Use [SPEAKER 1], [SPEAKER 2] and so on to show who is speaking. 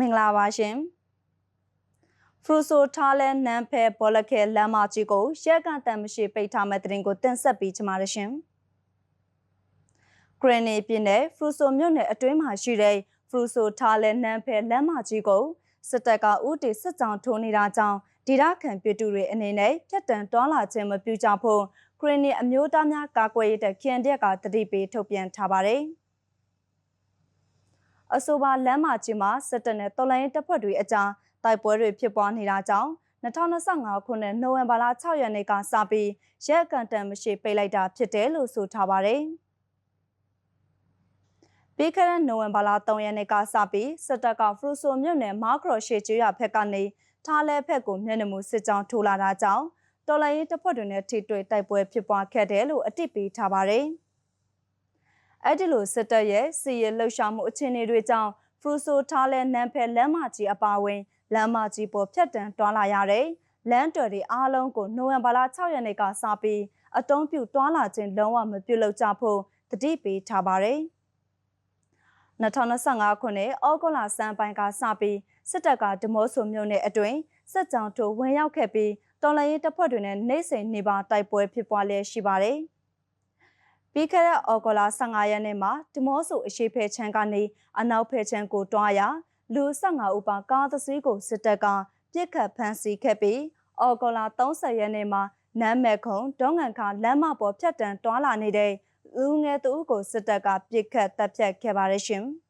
[SPEAKER 1] မင်္ဂလာပါရှင်ဖရူဆိုထားလဲနန်းဖဲဘောလခဲလမ်းမကြီးကိုရက်ကန်တန်မရှိပိတ်ထားမဲ့တဲ့တင်ကိုတင်ဆက်ပေးချင်ပါတယ်ရှင်ဂရနီပြည်နယ်ဖရူဆိုမြို့နယ်အတွင်းမှာရှိတဲ့ဖရူဆိုထားလဲနန်းဖဲလမ်းမကြီးကိုစစ်တပ်ကဥတီစစ်ကြောင်ထိုးနေတာကြောင့်ဒေသခံပြည်သူတွေအနေနဲ့ပြတ်တန်တွာလာခြင်းမပြုကြဖို့ဂရနီအမျိုးသားများကာကွယ်ရေးတပ်ခင်တက်ကတတိပေးထုတ်ပြန်ထားပါတယ်။ အဆိုပါလမ်းမကြီးမှာစစ်တပ်နဲ့တော်လိုင်းတပ်ဖွဲ့တွေအကြားတိုက်ပွဲတွေဖြစ်ပွားနေတာကြောင့်2025ခုနှစ်နိုဝင်ဘာလ6ရက်နေ့ကစပြီးရဲကန်တန်မရှိပိတ်လိုက်တာဖြစ်တယ်လို့ဆိုထားပါတယ်။ပြီးခဲ့တဲ့နိုဝင်ဘာလ3ရက်နေ့ကစပြီးစစ်တပ်ကဖရူဆိုမြို့နယ်မာကရော့ရှေကျွော်ဘက်ကနေထားလဲဘက်ကိုမျက်နှာမူစစ်ကြောင်းထိုးလာတာကြောင့်တော်လိုင်းတပ်ဖွဲ့တွေနဲ့ထိတွေ့တိုက်ပွဲဖြစ်ပွားခဲ့တယ်လို့အတိပေးထားပါတယ်။ အဲ့ဒီလိုစစ်တပ်ရဲ့စီရလှုပ်ရှားမှုအခြေအနေတွေကြောင့်ဖရူဆိုထားလဲနန်းဖဲလမ်းမကြီးအပါဝင်လမ်းမကြီးပေါ်ဖြတ်တန်းတွားလာရတဲ့လမ်းတော်တွေအားလုံးကိုနိုဝင်ဘာလ6ရက်နေ့ကစပြီးအတုံးပြုတွားလာခြင်းလုံးဝမပြုလုပ်ကြဖို့တတိပေးထားပါတယ်။2025ခုနှစ်ဩဂုတ်လစံပိုင်းကစပြီးစစ်တပ်ကဒမိုးဆူမြို့နယ်အတွင်းစစ်ကြောင်ထိုးဝင်ရောက်ခဲ့ပြီးတော်လှန်ရေးတပ်ဖွဲ့တွေနဲ့နှိမ့်စိန်နေပါတိုက်ပွဲဖြစ်ပွားလျက်ရှိပါတယ်။ ပြီးခဲ့တဲ့အော်ဂိုလာ15ရက်နေ့မှာဒီမော့ဆိုအရှိဖဲချမ်းကနေအနောက်ဖဲချမ်းကိုတွားရလူ15ဦးပါကားသစီးကိုစစ်တပ်ကပြစ်ခတ်ဖမ်းဆီးခဲ့ပြီးအော်ဂိုလာ30ရက်နေ့မှာနမ်းမဲ့ခုံဒေါငန်ခါလမ်းမပေါ်ဖြတ်တန်းတွားလာနေတဲ့လူငယ်သူကိုစစ်တပ်ကပြစ်ခတ်တပ်ဖြတ်ခဲ့ပါတယ်ရှင်။